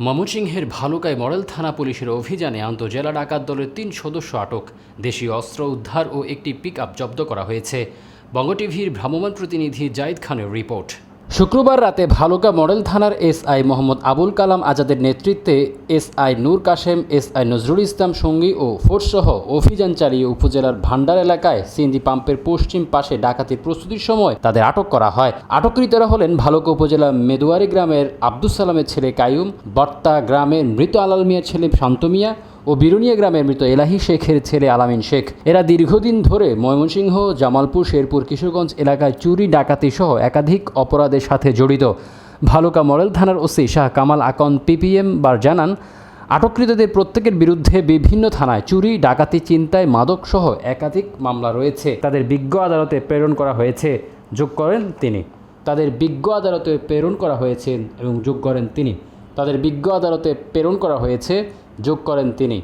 ময়মনসিংহের ভালুকায় মডেল থানা পুলিশের অভিযানে আন্তজেলা ডাকাত দলের তিন সদস্য আটক। দেশীয় অস্ত্র উদ্ধার ও একটি পিক জব্দ করা হয়েছে। বঙ্গটিভির ভ্রাম্যমাণ প্রতিনিধি জাইদ খানের রিপোর্ট। শুক্রবার রাতে ভালুকা মডেল থানার এসআই মোহাম্মদ আবুল কালাম আজাদের নেতৃত্বে এসআই নূর কাশেম, এসআই নজরুল ইসলাম সঙ্গী ও ফোর্সসহ অভিযান চালিয়ে উপজেলার ভান্ডার এলাকায় সিএনজি পাম্পের পশ্চিম পাশে ডাকাতির প্রস্তুতির সময় তাদের আটক করা হয়। আটককৃতরা হলেন ভালুকা উপজেলা মেদুয়ারি গ্রামের আব্দুল সালামের ছেলে কায়ুম বর্তা গ্রামের মৃত আলাল মিয়ার ছেলে শান্ত মিয়া ও বিরুনিয়া গ্রামের মৃত এলাহি শেখের ছেলে আলামিন শেখ। এরা দীর্ঘদিন ধরে ময়মনসিংহ, জামালপুর, শেরপুর, কিশোরগঞ্জ এলাকায় চুরি, ডাকাতি সহ একাধিক অপরাধের সাথে জড়িত। ভালুকা মডেল থানার OC Shah Kamal Akon PPM bar জানান, আটককৃতদের প্রত্যেকের বিরুদ্ধে বিভিন্ন থানায় চুরি, ডাকাতি, চিন্তায় মাদক সহ একাধিক মামলা রয়েছে। তাদের বিজ্ঞ আদালতে প্রেরণ করা হয়েছে, যোগ করেন তিনি। তাদের বিজ্ঞ আদালতে প্রেরণ করা হয়েছে এবং যোগ করেন তিনি। তাদের বিজ্ঞ আদালতে প্রেরণ করা হয়েছে যোগ করেন তিনি।